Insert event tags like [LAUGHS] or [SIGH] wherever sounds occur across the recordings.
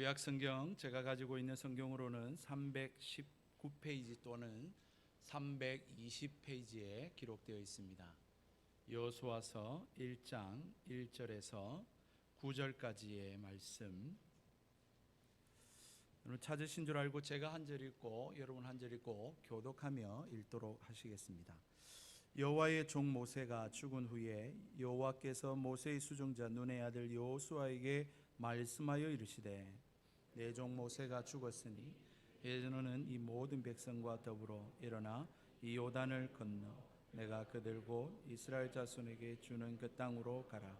구약 성경 제가 가지고 있는 성경으로는 319페이지 또는 320페이지에 기록되어 있습니다. 여호수아서 1장 1절에서 9절까지의 말씀. 여러분 찾으신 줄 알고 제가 한 절 읽고 여러분 한 절 읽고 교독하며 읽도록 하시겠습니다. 여호와의 종 모세가 죽은 후에 여호와께서 모세의 수종자 눈의 아들 여호수아에게 말씀하여 이르시되 내종 모세가 죽었으니 너는 이 모든 백성과 더불어 일어나 이 요단을 건너 내가 그들고 이스라엘 자손에게 주는 그 땅으로 가라.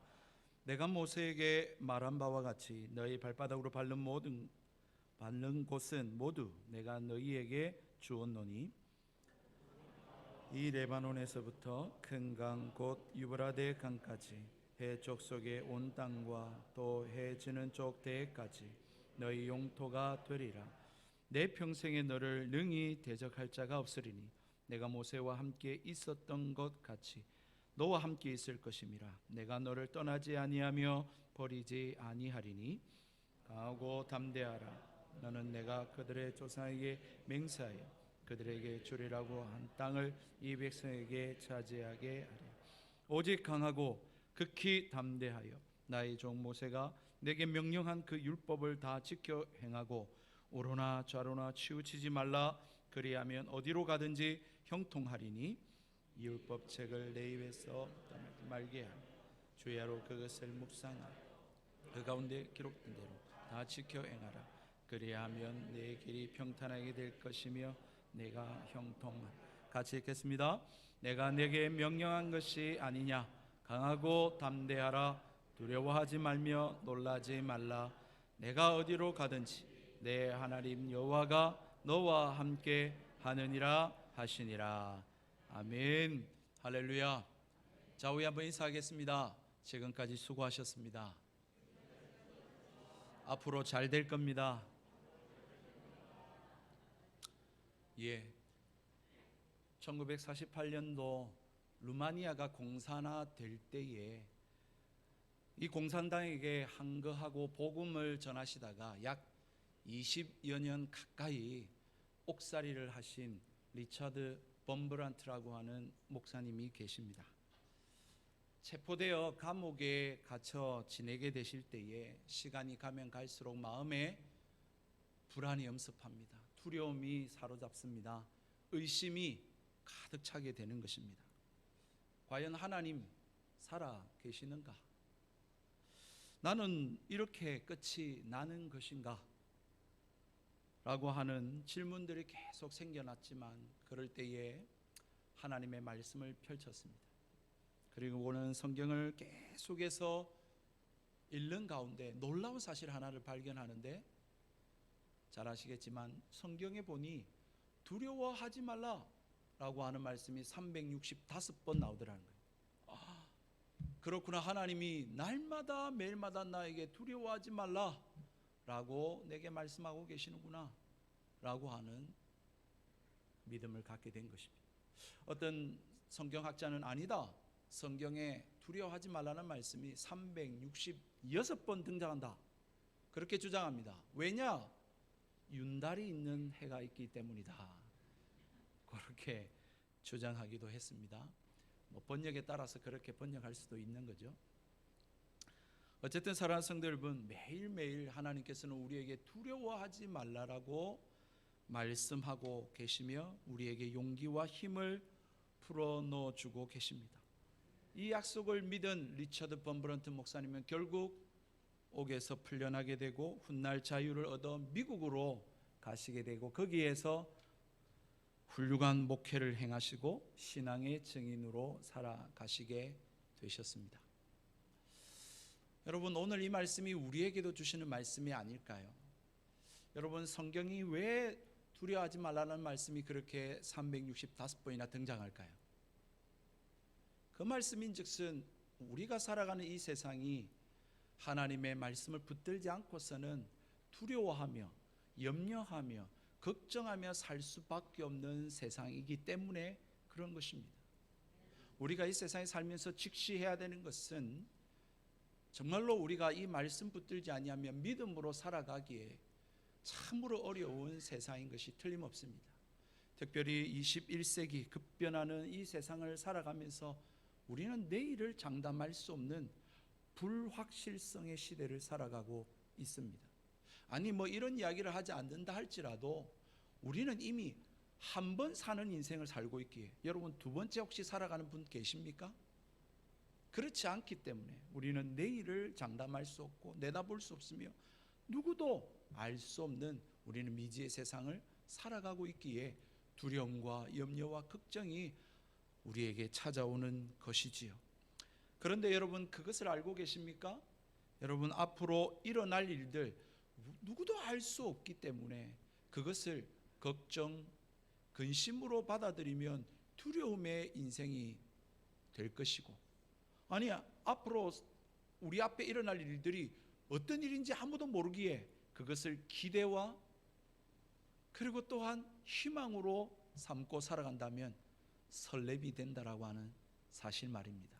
내가 모세에게 말한 바와 같이 너희 발바닥으로 밟는 모든 밟는 곳은 모두 내가 너희에게 주었노니 이 레바논에서부터 큰 강 곧 유브라데 강까지 해쪽 속의 온 땅과 또 해 지는 쪽 대까지 너희 용토가 되리라. 내 평생에 너를 능히 대적할 자가 없으리니 내가 모세와 함께 있었던 것 같이 너와 함께 있을 것임이라. 내가 너를 떠나지 아니하며 버리지 아니하리니 강하고 담대하라. 너는 내가 그들의 조상에게 맹세하여 그들에게 주리라고 한 땅을 이 백성에게 차지하게 하리. 오직 강하고 극히 담대하여 나의 종 모세가 내게 명령한 그 율법을 다 지켜 행하고 오로나 좌로나 치우치지 말라. 그리하면 어디로 가든지 형통하리니 이 율법책을 내 입에서 말게 하며 주야로 그것을 묵상하라 그 가운데 기록된 대로 다 지켜 행하라. 그리하면 내 길이 평탄하게 될 것이며 내가 형통한 같이 읽겠습니다. 내가 내게 명령한 것이 아니냐. 강하고 담대하라 두려워하지 말며 놀라지 말라. 내가 어디로 가든지 내 하나님 여호와가 너와 함께 하느니라 하시니라. 아멘. 할렐루야. 자 우리 한번 인사하겠습니다. 지금까지 수고하셨습니다. 앞으로 잘 될 겁니다. 예. 1948년도 루마니아가 공산화 될 때에 이 공산당에게 항거하고 복음을 전하시다가 약 20여 년 가까이 옥살이를 하신 리차드 범브란트라고 하는 목사님이 계십니다. 체포되어 감옥에 갇혀 지내게 되실 때에 시간이 가면 갈수록 마음에 불안이 엄습합니다. 두려움이 사로잡습니다. 의심이 가득 차게 되는 것입니다. 과연 하나님 살아 계시는가? 나는 이렇게 끝이 나는 것인가? 라고 하는 질문들이 계속 생겨났지만 그럴 때에 하나님의 말씀을 펼쳤습니다. 그리고는 성경을 계속해서 읽는 가운데 놀라운 사실 하나를 발견하는데 잘 아시겠지만 성경에 보니 두려워하지 말라라고 하는 말씀이 365번 나오더라는 거예요. 아, 그렇구나 하나님이 날마다 매일마다 나에게 두려워하지 말라 라고 내게 말씀하고 계시는구나 라고 하는 믿음을 갖게 된 것입니다. 어떤 성경학자는 아니다. 성경에 두려워하지 말라는 말씀이 366번 등장한다. 그렇게 주장합니다. 왜냐? 윤달이 있는 해가 있기 때문이다. 그렇게 주장하기도 했습니다. 뭐 번역에 따라서 그렇게 번역할 수도 있는 거죠. 어쨌든 사랑하는 성도 여러분, 매일매일 하나님께서는 우리에게 두려워하지 말라라고 말씀하고 계시며 우리에게 용기와 힘을 풀어넣어 주고 계십니다. 이 약속을 믿은 리처드 범브런트 목사님은 결국 옥에서 풀려나게 되고 훗날 자유를 얻어 미국으로 가시게 되고 거기에서 훌륭한 목회를 행하시고 신앙의 증인으로 살아가시게 되셨습니다. 여러분 오늘 이 말씀이 우리에게도 주시는 말씀이 아닐까요? 여러분 성경이 왜 두려워하지 말라는 말씀이 그렇게 365번이나 등장할까요? 그 말씀인즉슨 우리가 살아가는 이 세상이 하나님의 말씀을 붙들지 않고서는 두려워하며 염려하며 걱정하며 살 수밖에 없는 세상이기 때문에 그런 것입니다. 우리가 이 세상에 살면서 직시해야 되는 것은 정말로 우리가 이 말씀 붙들지 아니하면 믿음으로 살아가기에 참으로 어려운 세상인 것이 틀림없습니다. 특별히 21세기 급변하는 이 세상을 살아가면서 우리는 내일을 장담할 수 없는 불확실성의 시대를 살아가고 있습니다. 아니 뭐 이런 이야기를 하지 않는다 할지라도 우리는 이미 한 번 사는 인생을 살고 있기에 여러분 두 번째 혹시 살아가는 분 계십니까? 그렇지 않기 때문에 우리는 내일을 장담할 수 없고 내다볼 수 없으며 누구도 알 수 없는 우리는 미지의 세상을 살아가고 있기에 두려움과 염려와 걱정이 우리에게 찾아오는 것이지요. 그런데 여러분 그것을 알고 계십니까? 여러분 앞으로 일어날 일들 누구도 알 수 없기 때문에 그것을 걱정, 근심으로 받아들이면 두려움의 인생이 될 것이고 아니 앞으로 우리 앞에 일어날 일들이 어떤 일인지 아무도 모르기에 그것을 기대와 그리고 또한 희망으로 삼고 살아간다면 설렘이 된다라고 하는 사실 말입니다.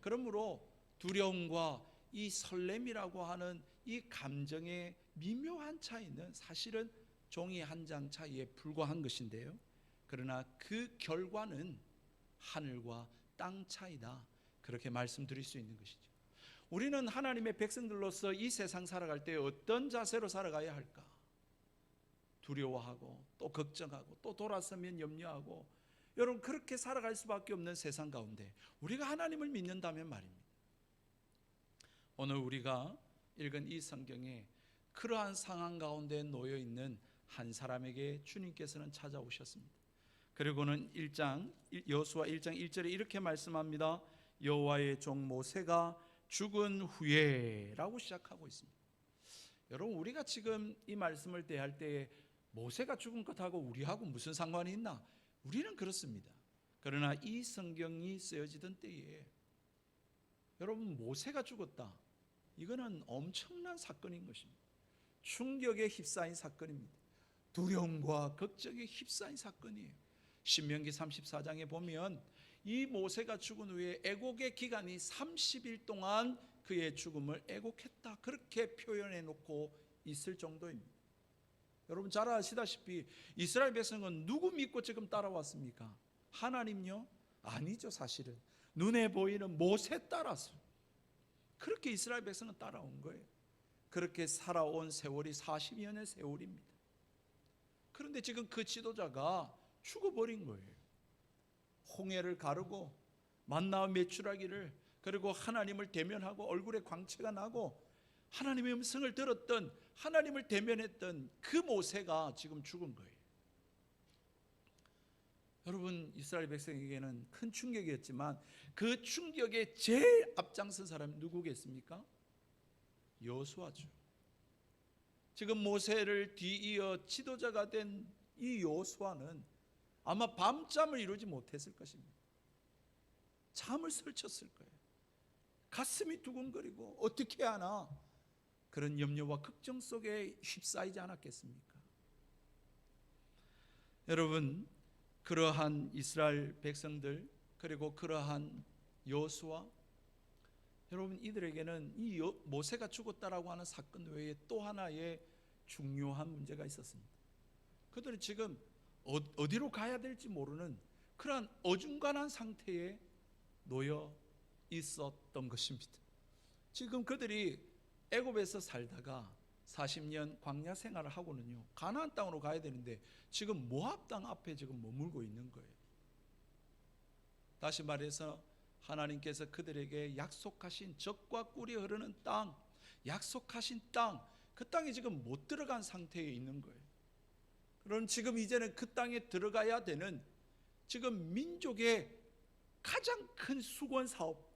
그러므로 두려움과 이 설렘이라고 하는 이 감정의 미묘한 차이는 사실은 종이 한 장 차이에 불과한 것인데요. 그러나 그 결과는 하늘과 땅 차이다. 그렇게 말씀드릴 수 있는 것이죠. 우리는 하나님의 백성들로서 이 세상 살아갈 때 어떤 자세로 살아가야 할까? 두려워하고 또 걱정하고 또 돌아서면 염려하고 여러분 그렇게 살아갈 수밖에 없는 세상 가운데 우리가 하나님을 믿는다면 말입니다. 오늘 우리가 읽은 이 성경에 그러한 상황 가운데 놓여 있는 한 사람에게 주님께서는 찾아오셨습니다. 그리고는 1장 여호수아 1장 1절에 이렇게 말씀합니다. 여호와의 종 모세가 죽은 후에라고 시작하고 있습니다. 여러분 우리가 지금 이 말씀을 대할 때에 모세가 죽은 것하고 우리하고 무슨 상관이 있나? 우리는 그렇습니다. 그러나 이 성경이 쓰여지던 때에 여러분 모세가 죽었다. 이거는 엄청난 사건인 것입니다. 충격에 휩싸인 사건입니다. 두려움과 걱정에 휩싸인 사건이에요. 신명기 34장에 보면 이 모세가 죽은 후에 애곡의 기간이 30일 동안 그의 죽음을 애곡했다. 그렇게 표현해 놓고 있을 정도입니다. 여러분 잘 아시다시피 이스라엘 백성은 누구 믿고 지금 따라왔습니까? 하나님요? 아니죠, 사실은. 눈에 보이는 모세 따라서. 그렇게 이스라엘 백성은 따라온 거예요. 그렇게 살아온 세월이 40년의 세월입니다. 그런데 지금 그 지도자가 죽어버린 거예요. 홍해를 가르고 만나와 메추라기를 그리고 하나님을 대면하고 얼굴에 광채가 나고 하나님의 음성을 들었던 하나님을 대면했던 그 모세가 지금 죽은 거예요. 여러분 이스라엘 백성에게는 큰 충격이었지만 그 충격에 제일 앞장선 사람이 누구겠습니까? 여호수아죠. 지금 모세를 뒤이어 지도자가 된 이 여호수아는 아마 밤잠을 이루지 못했을 것입니다. 잠을 설쳤을 거예요. 가슴이 두근거리고 어떻게 하나 그런 염려와 걱정 속에 휩싸이지 않았겠습니까? 여러분 그러한 이스라엘 백성들 그리고 그러한 여호수아 여러분 이들에게는 이 모세가 죽었다라고 하는 사건 외에 또 하나의 중요한 문제가 있었습니다. 그들은 지금 어디로 가야 될지 모르는 그러한 어중간한 상태에 놓여 있었던 것입니다. 지금 그들이 애굽에서 살다가 40년 광야 생활을 하고는요. 가나안 땅으로 가야 되는데 지금 모압 땅 앞에 지금 머물고 있는 거예요. 다시 말해서 하나님께서 그들에게 약속하신 적과 꿀이 흐르는 땅, 약속하신 땅, 그 땅에 지금 못 들어간 상태에 있는 거예요. 그럼 지금 이제는 그 땅에 들어가야 되는 지금 민족의 가장 큰 수건 사업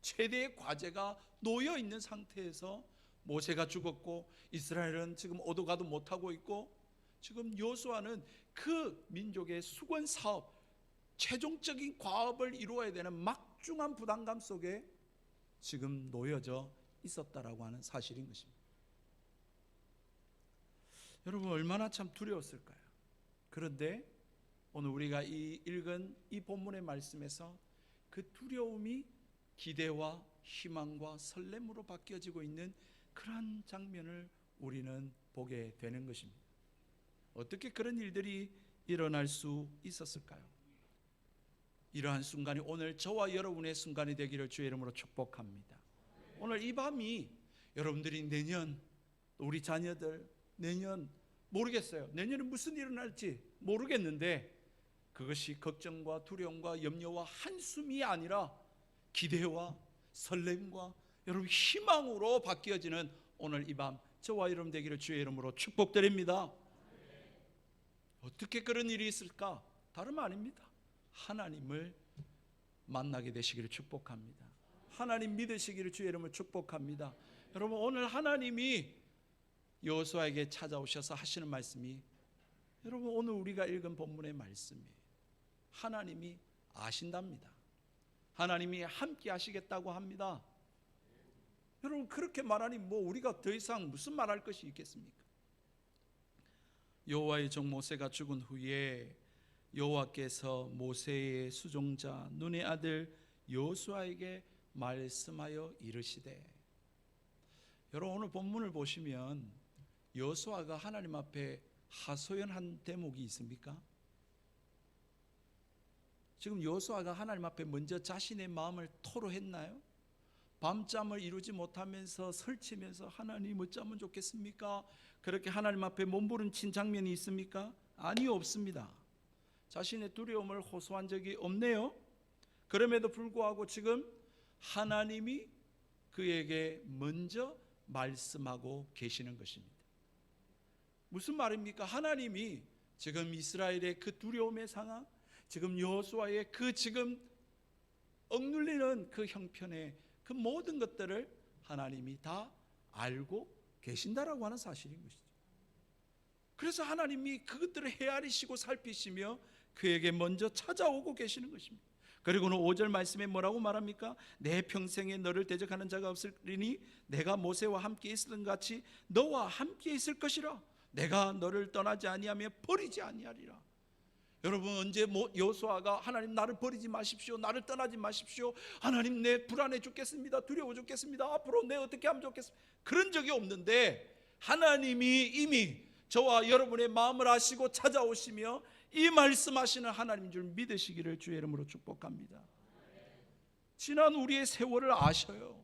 최대의 과제가 놓여 있는 상태에서 모세가 죽었고 이스라엘은 지금 오도가도 못하고 있고 지금 여수아는 그 민족의 수건 사업 최종적인 과업을 이루어야 되는 막중한 부담감 속에 지금 놓여져 있었다라고 하는 사실인 것입니다. 여러분 얼마나 참 두려웠을까요? 그런데 오늘 우리가 이 읽은 이 본문의 말씀에서 그 두려움이 기대와 희망과 설렘으로 바뀌어지고 있는 그러한 장면을 우리는 보게 되는 것입니다. 어떻게 그런 일들이 일어날 수 있었을까요? 이러한 순간이 오늘 저와 여러분의 순간이 되기를 주의 이름으로 축복합니다. 오늘 이 밤이 여러분들이 내년 우리 자녀들 내년 모르겠어요. 내년에 무슨 일어날지 모르겠는데 그것이 걱정과 두려움과 염려와 한숨이 아니라 기대와 설렘과 여러분 희망으로 바뀌어지는 오늘 이 밤 저와 여러분 되기를 주의 이름으로 축복드립니다. 어떻게 그런 일이 있을까? 다름 아닙니다. 하나님을 만나게 되시기를 축복합니다. 하나님 믿으시기를 주의 이름으로 축복합니다. 여러분 오늘 하나님이 여호수아에게 찾아오셔서 하시는 말씀이 여러분 오늘 우리가 읽은 본문의 말씀이에요. 하나님이 아신답니다. 하나님이 함께 하시겠다고 합니다. 여러분 그렇게 말하니 뭐 우리가 더 이상 무슨 말할 것이 있겠습니까? 여호와의 종 모세가 죽은 후에 여호와께서 모세의 수종자 눈의 아들 여호수아에게 말씀하여 이르시되 여러분 오늘 본문을 보시면 여호수아가 하나님 앞에 하소연한 대목이 있습니까? 지금 여호수아가 하나님 앞에 먼저 자신의 마음을 토로했나요? 밤잠을 이루지 못하면서 설치면서 하나님 어쩌면 좋겠습니까? 그렇게 하나님 앞에 몸부림친 장면이 있습니까? 아니요 없습니다. 자신의 두려움을 호소한 적이 없네요. 그럼에도 불구하고 지금 하나님이 그에게 먼저 말씀하고 계시는 것입니다. 무슨 말입니까? 하나님이 지금 이스라엘의 그 두려움의 상황, 지금 여호수아의 그 지금 억눌리는 그 형편의 그 모든 것들을 하나님이 다 알고 계신다라고 하는 사실인 것이죠. 그래서 하나님이 그것들을 헤아리시고 살피시며 그에게 먼저 찾아오고 계시는 것입니다. 그리고는 5절 말씀에 뭐라고 말합니까? 내 평생에 너를 대적하는 자가 없으리니 내가 모세와 함께 있었던 같이 너와 함께 있을 것이라. 내가 너를 떠나지 아니하며 버리지 아니하리라. 여러분 언제 여호수아가 하나님 나를 버리지 마십시오. 나를 떠나지 마십시오. 하나님 내 불안해 죽겠습니다. 두려워 죽겠습니다. 앞으로 내 어떻게 하면 좋겠습니다. 그런 적이 없는데 하나님이 이미 저와 여러분의 마음을 아시고 찾아오시며 이 말씀하시는 하나님 줄 믿으시기를 주의 이름으로 축복합니다. 지난 우리의 세월을 아셔요.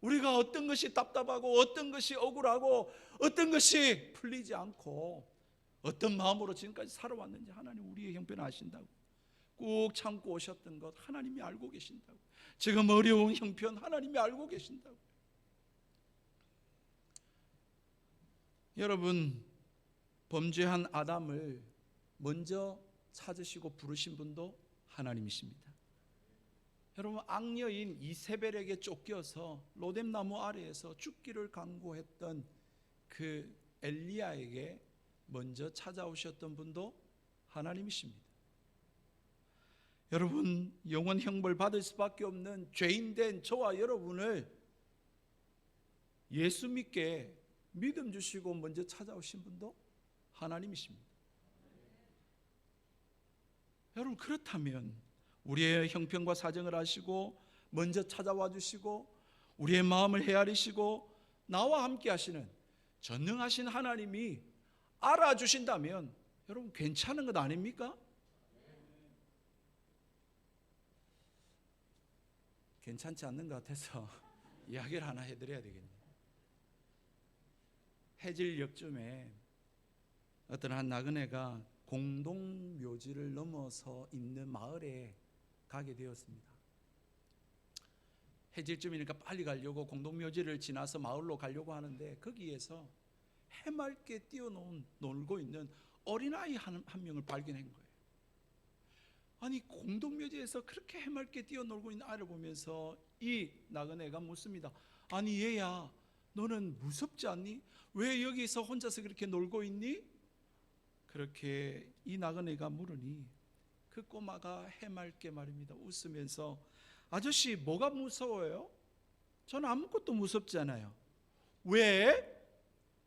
우리가 어떤 것이 답답하고 어떤 것이 억울하고 어떤 것이 풀리지 않고 어떤 마음으로 지금까지 살아왔는지 하나님 우리의 형편을 아신다고. 꾹 참고 오셨던 것 하나님이 알고 계신다고. 지금 어려운 형편 하나님이 알고 계신다고. 여러분 범죄한 아담을 먼저 찾으시고 부르신 분도 하나님이십니다. 여러분 악녀인 이세벨에게 쫓겨서 로뎀나무 아래에서 죽기를 강구했던 그 엘리야에게 먼저 찾아오셨던 분도 하나님이십니다. 여러분 영원 형벌 받을 수밖에 없는 죄인 된 저와 여러분을 예수 믿게 믿음 주시고 먼저 찾아오신 분도 하나님이십니다. 여러분 그렇다면 우리의 형편과 사정을 아시고 먼저 찾아와 주시고 우리의 마음을 헤아리시고 나와 함께 하시는 전능하신 하나님이 알아주신다면 여러분 괜찮은 것 아닙니까? 괜찮지 않는 것 같아서 [LAUGHS] 이야기를 하나 해드려야 되겠네요. 해질녘쯤에 어떤 한 나그네가 공동 묘지를 넘어서 있는 마을에 가게 되었습니다. 해질쯤이니까 빨리 가려고 공동 묘지를 지나서 마을로 가려고 하는데 거기에서 해맑게 뛰어놓은 놀고 있는 어린아이 한, 한 명을 발견한 거예요. 아니 공동묘지에서 그렇게 해맑게 뛰어놀고 있는 아이를 보면서 이 나그네가 묻습니다. 아니 얘야 너는 무섭지 않니? 왜 여기서 혼자서 그렇게 놀고 있니? 그렇게 이 나그네가 물으니 그 꼬마가 해맑게 말입니다. 웃으면서 아저씨 뭐가 무서워요? 저는 아무것도 무섭지 않아요. 왜?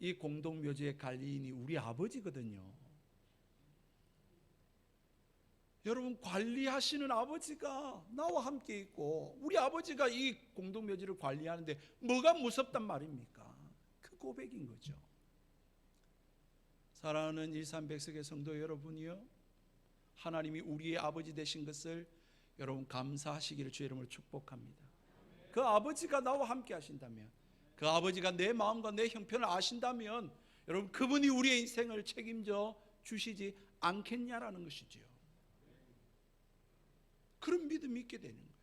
이 공동묘지의 관리인이 우리 아버지거든요. 여러분 관리하시는 아버지가 나와 함께 있고 우리 아버지가 이 공동묘지를 관리하는데 뭐가 무섭단 말입니까? 그 고백인 거죠. 사랑하는 일산백석의 성도 여러분이요. 하나님이 우리의 아버지 되신 것을 여러분 감사하시기를 주의 이름으로 축복합니다. 그 아버지가 나와 함께 하신다면 그 아버지가 내 마음과 내 형편을 아신다면 여러분 그분이 우리의 인생을 책임져 주시지 않겠냐라는 것이지요. 그런 믿음이 있게 되는 거예요.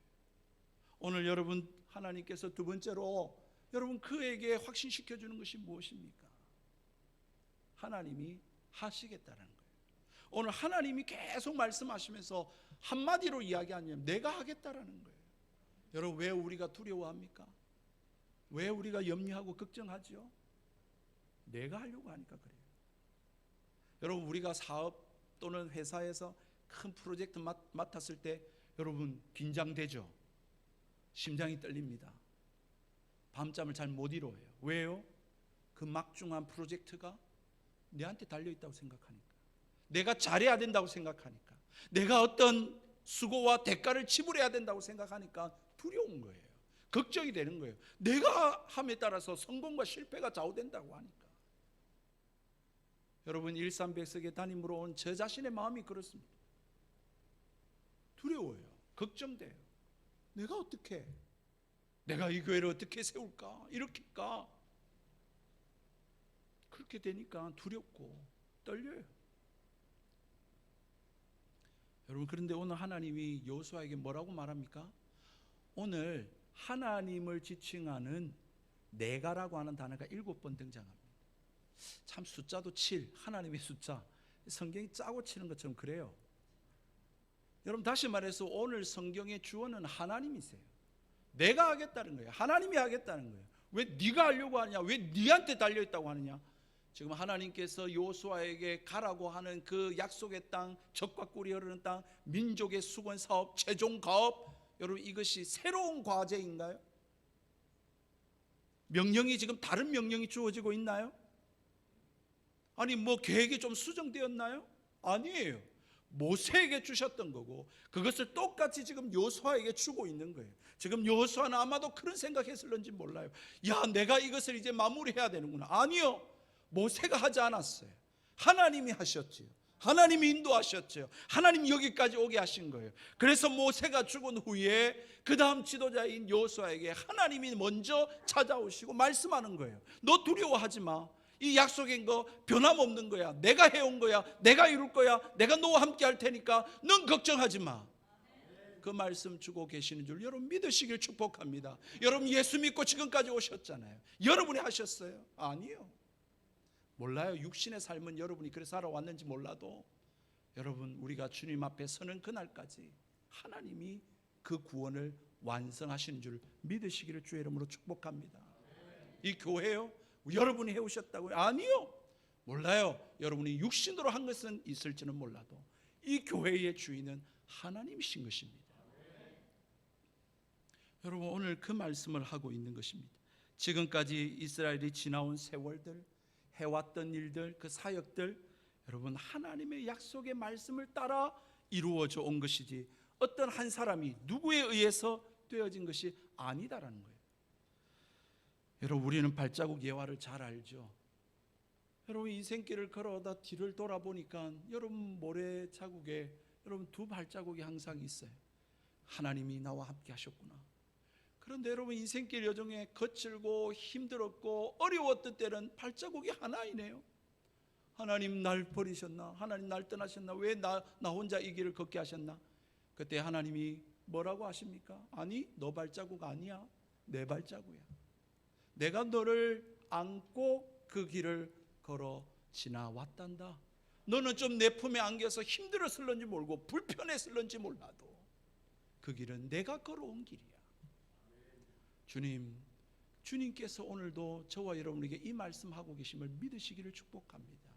오늘 여러분 하나님께서 두 번째로 여러분 그에게 확신시켜 주는 것이 무엇입니까? 하나님이 하시겠다는 거예요. 오늘 하나님이 계속 말씀하시면서 한마디로 이야기하냐면 내가 하겠다라는 거예요. 여러분 왜 우리가 두려워합니까? 왜 우리가 염려하고 걱정하죠? 내가 하려고 하니까 그래요. 여러분 우리가 사업 또는 회사에서 큰 프로젝트 맡, 맡았을 때 여러분 긴장되죠. 심장이 떨립니다. 밤잠을 잘 못 이뤄요. 왜요? 그 막중한 프로젝트가 내한테 달려 있다고 생각하니까. 내가 잘해야 된다고 생각하니까. 내가 어떤 수고와 대가를 지불해야 된다고 생각하니까 두려운 거예요. 걱정이 되는 거예요. 내가 함에 따라서 성공과 실패가 좌우된다고 하니까. 여러분 일산백석의 담임으로 온 저 자신의 마음이 그렇습니다. 두려워요. 걱정돼요. 내가 어떻게 내가 이 교회를 어떻게 세울까? 이렇게까? 그렇게 되니까 두렵고 떨려요. 여러분 그런데 오늘 하나님이 여호수아에게 뭐라고 말합니까? 오늘 하나님을 지칭하는 내가라고 하는 단어가 일곱 번 등장합니다. 참 숫자도 7, 하나님의 숫자. 성경이 짜고 치는 것처럼 그래요. 여러분 다시 말해서 오늘 성경의 주어는 하나님이세요. 내가 하겠다는 거예요. 하나님이 하겠다는 거예요. 왜 네가 하려고 하냐? 왜 네한테 달려 있다고 하느냐? 지금 하나님께서 요수아에게 가라고 하는 그 약속의 땅, 적과 꿀이 흐르는 땅, 민족의 수건 사업, 최종 가업, 여러분 이것이 새로운 과제인가요? 명령이 지금 다른 명령이 주어지고 있나요? 아니 뭐 계획이 좀 수정되었나요? 아니에요. 모세에게 주셨던 거고 그것을 똑같이 지금 요수아에게 주고 있는 거예요. 지금 요수아는 아마도 그런 생각했을런지 몰라요. 야, 내가 이것을 이제 마무리해야 되는구나. 아니요. 모세가 하지 않았어요. 하나님이 하셨지요. 하나님이 인도하셨죠. 하나님 여기까지 오게 하신 거예요. 그래서 모세가 죽은 후에 그 다음 지도자인 여호수아에게 하나님이 먼저 찾아오시고 말씀하는 거예요. 너 두려워하지 마. 이 약속인 거 변함없는 거야. 내가 해온 거야. 내가 이룰 거야. 내가 너와 함께 할 테니까 넌 걱정하지 마. 그 말씀 주고 계시는 줄 여러분 믿으시길 축복합니다. 여러분 예수 믿고 지금까지 오셨잖아요. 여러분이 하셨어요? 아니요. 몰라요. 육신의 삶은 여러분이 그래 살아왔는지 몰라도 여러분 우리가 주님 앞에 서는 그날까지 하나님이 그 구원을 완성하시는 줄 믿으시기를 주의 이름으로 축복합니다. 이 교회요? 여러분이 해오셨다고요? 아니요. 몰라요. 여러분이 육신으로 한 것은 있을지는 몰라도 이 교회의 주인은 하나님이신 것입니다. 여러분 오늘 그 말씀을 하고 있는 것입니다. 지금까지 이스라엘이 지나온 세월들, 해왔던 일들, 그 사역들, 여러분 하나님의 약속의 말씀을 따라 이루어져 온 것이지 어떤 한 사람이 누구에 의해서 되어진 것이 아니다라는 거예요. 여러분 우리는 발자국 예화를 잘 알죠. 여러분 인생길을 걸어오다 뒤를 돌아보니까 여러분 모래 자국에 여러분 두 발자국이 항상 있어요. 하나님이 나와 함께 하셨구나. 그런데 여러분 인생길 여정에 거칠고 힘들었고 어려웠던 때는 발자국이 하나이네요. 하나님 날 버리셨나? 하나님 날 떠나셨나? 왜 나 나 혼자 이 길을 걷게 하셨나? 그때 하나님이 뭐라고 하십니까? 아니, 너 발자국 아니야. 내 발자국이야. 내가 너를 안고 그 길을 걸어 지나왔단다. 너는 좀 내 품에 안겨서 힘들었을런지 모르고 불편했을런지 몰라도 그 길은 내가 걸어온 길이야. 주님, 주님께서 오늘도 저와 여러분에게 이 말씀하고 계심을 믿으시기를 축복합니다.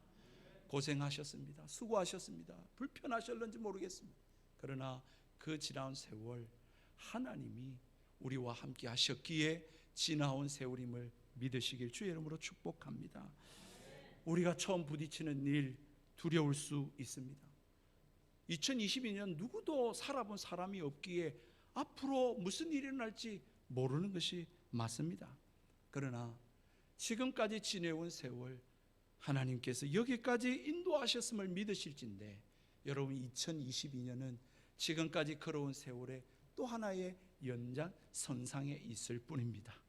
고생하셨습니다. 수고하셨습니다. 불편하셨는지 모르겠습니다. 그러나 그 지나온 세월 하나님이 우리와 함께 하셨기에 지나온 세월임을 믿으시길 주의 이름으로 축복합니다. 우리가 처음 부딪히는 일 두려울 수 있습니다. 2022년 누구도 살아본 사람이 없기에 앞으로 무슨 일이 일어날지 모르는 것이 맞습니다. 그러나 지금까지 지내온 세월 하나님께서 여기까지 인도하셨음을 믿으실진데 여러분 2022년은 지금까지 걸어온 세월의 또 하나의 연장 선상에 있을 뿐입니다.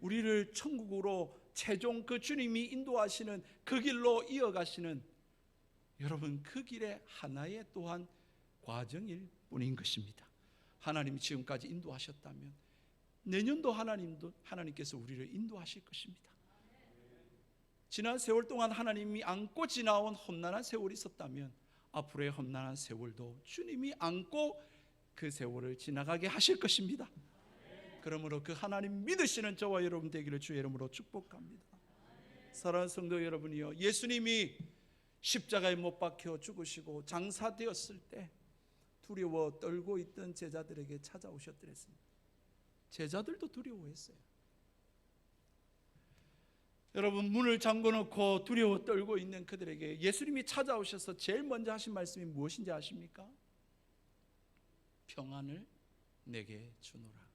우리를 천국으로 최종 그 주님이 인도하시는 그 길로 이어가시는 여러분 그 길의 하나의 또한 과정일 뿐인 것입니다. 하나님이 지금까지 인도하셨다면 내년도 하나님도 하나님께서 우리를 인도하실 것입니다. 지난 세월 동안 하나님이 안고 지나온 험난한 세월이 있었다면 앞으로의 험난한 세월도 주님이 안고 그 세월을 지나가게 하실 것입니다. 그러므로 그 하나님 믿으시는 저와 여러분 되기를 주의 이름으로 축복합니다. 사랑하는 성도 여러분이요. 예수님이 십자가에 못 박혀 죽으시고 장사되었을 때 두려워 떨고 있던 제자들에게 찾아오셨더랬습니다. 제자들도 두려워했어요. 여러분 문을 잠궈 놓고 두려워 떨고 있는 그들에게 예수님이 찾아오셔서 제일 먼저 하신 말씀이 무엇인지 아십니까? 평안을 내게 주노라.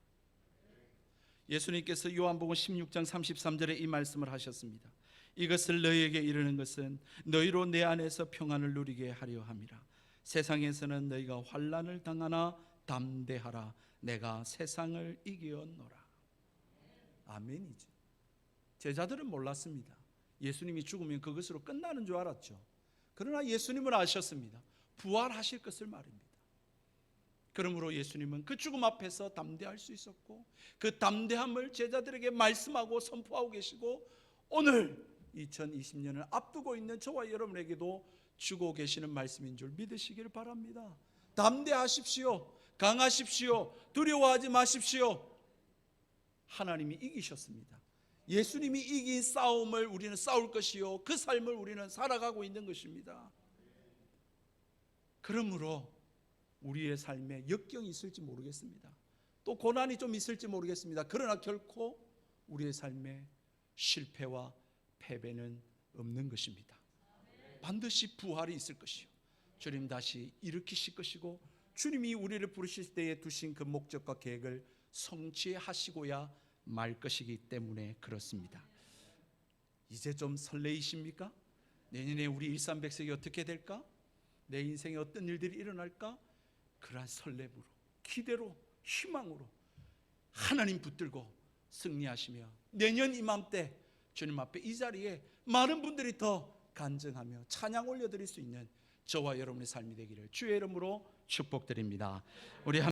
예수님께서 요한복음 16장 33절에 이 말씀을 하셨습니다. 이것을 너희에게 이르는 것은 너희로 내 안에서 평안을 누리게 하려 함이라. 세상에서는 너희가 환난을 당하나 담대하라. 내가 세상을 이기었노라. 아멘이죠. 제자들은 몰랐습니다. 예수님이 죽으면 그것으로 끝나는 줄 알았죠. 그러나 예수님은 아셨습니다. 부활하실 것을 말입니다. 그러므로 예수님은 그 죽음 앞에서 담대할 수 있었고 그 담대함을 제자들에게 말씀하고 선포하고 계시고 오늘 2020년을 앞두고 있는 저와 여러분에게도 주고 계시는 말씀인 줄 믿으시길 바랍니다. 담대하십시오. 강하십시오. 두려워하지 마십시오. 하나님이 이기셨습니다. 예수님이 이긴 싸움을 우리는 싸울 것이요. 그 삶을 우리는 살아가고 있는 것입니다. 그러므로 우리의 삶에 역경이 있을지 모르겠습니다. 또 고난이 좀 있을지 모르겠습니다. 그러나 결코 우리의 삶에 실패와 패배는 없는 것입니다. 반드시 부활이 있을 것이요. 주님 다시 일으키실 것이고 주님이 우리를 부르실 때에 두신 그 목적과 계획을 성취하시고야 말 것이기 때문에 그렇습니다. 이제 좀 설레이십니까? 내년에 우리 일산 백색이 어떻게 될까? 내 인생에 어떤 일들이 일어날까? 그러한 설렘으로, 기대로, 희망으로 하나님 붙들고 승리하시며 내년 이맘때 주님 앞에 이 자리에 많은 분들이 더 간증하며 찬양 올려드릴 수 있는 저와 여러분의 삶이 되기를 주의 이름으로 축복드립니다. 우리